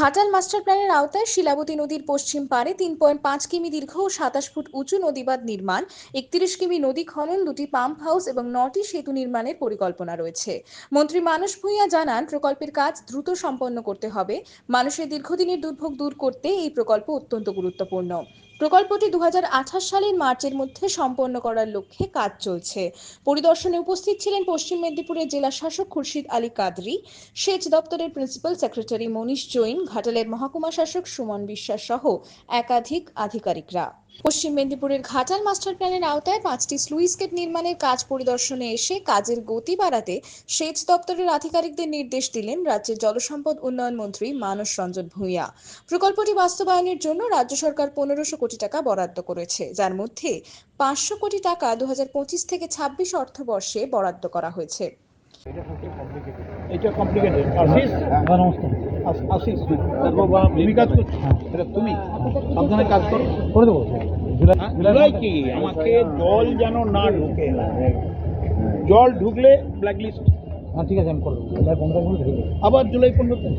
Ghatal master প্ল্যানের আওতায় শিলাবতী নদীর পশ্চিম পাড়ে তিন পয়েন্ট পাঁচ কিমি দীর্ঘ ও সাতাশ ফুট উঁচু নদীবাঁধ নির্মাণ, একত্রিশ কিমি নদী খনন, দুটি পাম্প হাউস এবং নটি সেতু নির্মাণের পরিকল্পনা রয়েছে। মন্ত্রী মানস ভূঁইয়া জানান, প্রকল্পের কাজ দ্রুত সম্পন্ন করতে হবে। মানুষের দীর্ঘদিনের দুর্ভোগ দূর করতে এই প্রকল্প অত্যন্ত গুরুত্বপূর্ণ। প্রকল্পটি দু হাজার আঠাশ সালের মার্চের মধ্যে সম্পন্ন করার লক্ষ্যে কাজ চলছে। পরিদর্শনে উপস্থিত ছিলেন পশ্চিম মেদিনীপুরের জেলা শাসক খুরশিদ আলী কাদরি, সেচ দপ্তরের প্রিন্সিপাল সেক্রেটারি মনীষ জৈন ঘাটালের মহকুমা শাসক সুমন বিশ্বাস সহ একাধিক আধিকারিকরা। পশ্চিম মেদিনীপুরের ঘাটাল মাস্টার প্ল্যানের আওতায় পাঁচটি স্লুইস গেট নির্মাণের কাজ পরিদর্শনে এসে কাজের গতি বাড়াতে সেচ দপ্তরের আধিকারিকদের নির্দেশ দিলেন রাজ্যের জলসম্পদ উন্নয়ন মন্ত্রী মানস রঞ্জন ভূঁইয়া। প্রকল্পটি বাস্তবায়নের জন্য রাজ্য সরকার পনেরোশো কোটি টাকা বরাদ্দ করেছে, যার মধ্যে পাঁচশো কোটি টাকা দু হাজার পঁচিশ থেকে ছাব্বিশ অর্থবর্ষে বরাদ্দ করা হয়েছে। এটা কমপ্লিকেটেড আশিস? আশিস বাবা তুমি কাজ করছ। এটা তুমি? সাবধানে কাজ করো। করে দেবো। হ্যাঁ, জুলাই কি? আমাকে জল যেন না ঢুকে জল ঢুকলে ব্ল্যাক লিস্ট হ্যাঁ ঠিক আছে আমি করে দেবো। জুলাই পনেরো তারিখ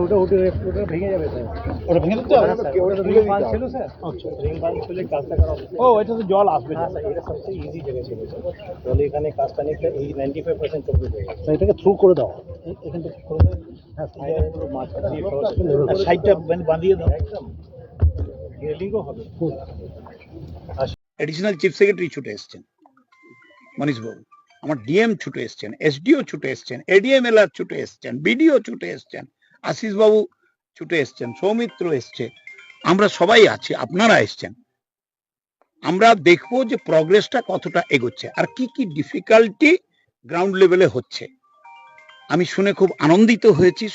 ওটা ওটা ওটা ভেঙে যাবে স্যার। ওটা ভেঙে দিতে হবে? ওটা রিং বাঁধ ছিল স্যার। আচ্ছা রিং বাঁধ ছিল কাজটা করা ও এটা তো জল আসবে হ্যাঁ স্যার এটা সবচেয়ে ইজি জায়গা ছিল স্যার। তাহলে এখানে কাজটা নিয়ে এই নাইনটি ফাইভ পার্সেন্ট কমপ্লিট হয়ে গেছে। এটাকে থ্রু করে দাও। এখান থেকে করে দাও। হ্যাঁ সাইডে পুরো মাঝখান দিয়ে cross করে level করে দাও। সাইডটা বাঁধিয়ে দাও। একদম। রেলিংও হবে। অ্যাডিশনাল চিফ সেক্রেটারি ছুটে এসছেন মনীশবাবু আমার ডিএম ছুটে এসছেন এসডিও ছুটে এসছেন এডিএম এল আর ছুটে এসছেন বিডিও ছুটে এসছেন। আশিস বাবু ছুটে এসছেন সৌমিত্র এসছে। আমরা সবাই আছি আপনারা এসছেন। আমরা দেখব যে প্রগ্রেসটা কতটা এগোচ্ছে আর কি কি ডিফিকাল্টি গ্রাউন্ড লেভেলে হচ্ছে। আমি শুনে খুব আনন্দিত হয়েছি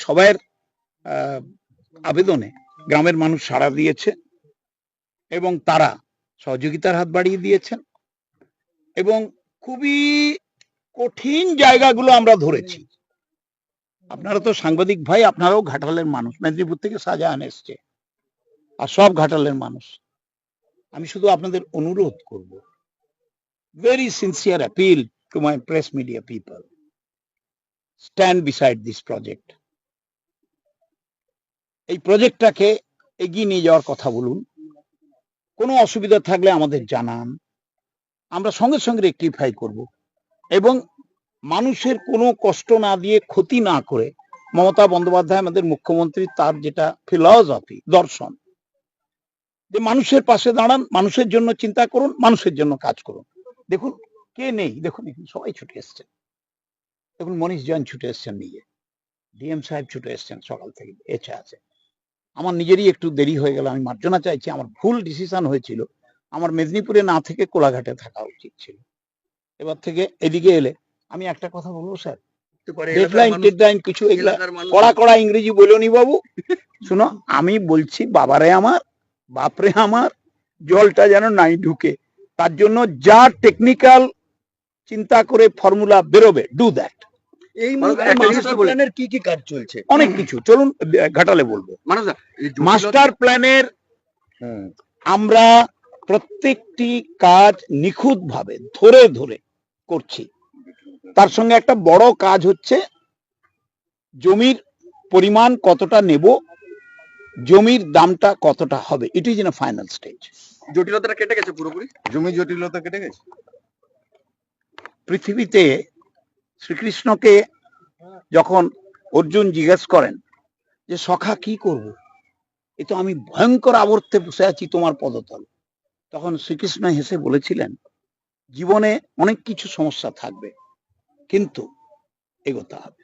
আহ, আবেদনে। গ্রামের মানুষ সাড়া দিয়েছে এবং তারা সহযোগিতার হাত বাড়িয়ে দিয়েছেন এবং খুবই কঠিন জায়গাগুলো আমরা ধরেছি। আপনারা তো সাংবাদিক ভাই, আপনারাও ঘাটালের মানুষ। মেদিনীপুর থেকে শাহজাহান এসছে। আর সব ঘাটালের মানুষ। আমি শুধু আপনাদের অনুরোধ করব। Very sincere appeal to my press media people stand beside this project এই প্রজেক্টটাকে এগিয়ে নিয়ে যাওয়ার কথা বলুন। কোনো অসুবিধা থাকলে আমাদের জানান। আমরা সঙ্গে সঙ্গে রেকটিফাই করব। এবং মানুষের কোনো কষ্ট না দিয়ে ক্ষতি না করে মমতা বন্দ্যোপাধ্যায় আমাদের মুখ্যমন্ত্রী, তার যেটা ফিলসফি দর্শন। যে মানুষের পাশে দাঁড়ান, মানুষের জন্য চিন্তা করুন, মানুষের জন্য কাজ করুন। দেখুন, কে নেই? দেখুন সবাই ছুটে এসছেন। দেখুন, মনীষ জৈন ছুটে এসছেন নিজে। ডিএম সাহেব ছুটে এসছেন সকাল থেকে এছে আছে। আমার নিজেরই একটু দেরি হয়ে গেল, আমি মার্জনা চাইছি। আমার ভুল ডিসিশন হয়েছিল। আমার মেদিনীপুরে না থেকে কোলাঘাটে থাকা উচিত ছিল। এবার থেকে এদিকে এলে আমি একটা কথা বলব স্যার? ডেডলাইন কিছু এগুলা কড়া কড়া ইংরেজি বলনি বাবু। শুনো আমি বলছি বাবারে আমার বাপরে আমার জলটা যেন নাই ঢুকে। তার জন্য যা টেকনিক্যাল চিন্তা করে ফর্মুলা বেরোবে ডু দ্যাট এই মাস্টার প্ল্যানের কি কি কাজ চলছে? অনেক কিছু চলুন ঘাটালে বলব। মাস্টার প্ল্যানের আমরা প্রত্যেকটি কাজ নিখুঁত ভাবে ধরে ধরে করছি। তার সঙ্গে একটা বড় কাজ হচ্ছে জমির পরিমাণ কতটা নেব জমির দামটা কতটা হবে it is in final stage জটিলতাটা কেটে গেছে পুরোপুরি? জমি জটিলতা কেটে গেছে? পৃথিবীতে শ্রীকৃষ্ণকে যখন অর্জুন জিজ্ঞেস করেন যে সখা কি করব? এ তো আমি ভয়ঙ্কর আবর্তে বসে আছি তোমার পদতল। তখন শ্রীকৃষ্ণ হেসে বলেছিলেন জীবনে অনেক কিছু সমস্যা থাকবে কিন্তু এগোতে হবে।